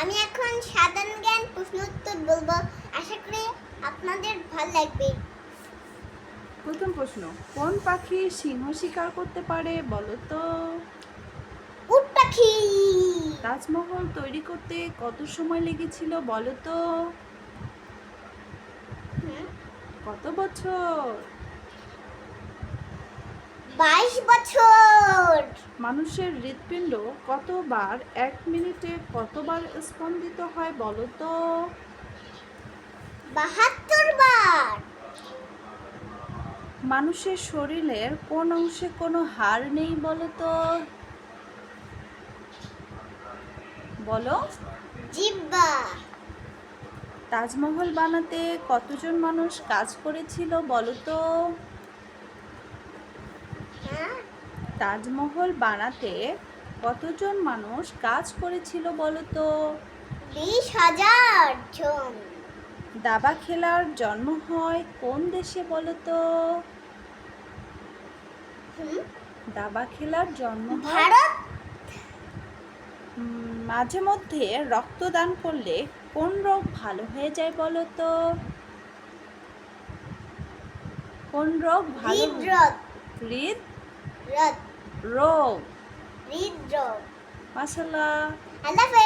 আমি এখন সাধারণ জ্ঞান প্রশ্ন উত্তর বলব। আশা করি আপনাদের ভালো লাগবে। প্রথম প্রশ্ন কোন পাখি সিংহ শিকার করতে পারে বলো তো উট পাখি। তাজমহল তৈরি করতে কত সময় লেগেছিল বলো তো কত বছর? বাইশ বছর। মানুষের হৃৎপিণ্ড কতবার এক মিনিটে কতবার স্পন্দিত হয় বলো তো? বাহাত্তর বার। মানুষের শরীরের কোন অংশে কোনো হাড় নেই বলো তো? বলো। জিব্বা। তাজমহল বানাতে কতজন মানুষ কাজ করেছিল বলো তো হ্যাঁ তাজমহল বানাতে কতজন মানুষ কাজ করেছিল বলো তো বিশ হাজার জন। দাবা খেলার জন্ম হয় কোন দেশে বলো তো দাবা খেলার জন্ম ভারত। মাঝে মধ্যে রক্তদান করলে কোন রোগ ভালো হয়ে যায় বলো তো কোন রোগ ভালো হৃদরোগ। হৃদ? রথ রোগ হৃদরোগ মাসাল্লাহ আল্লাহ হাফেজ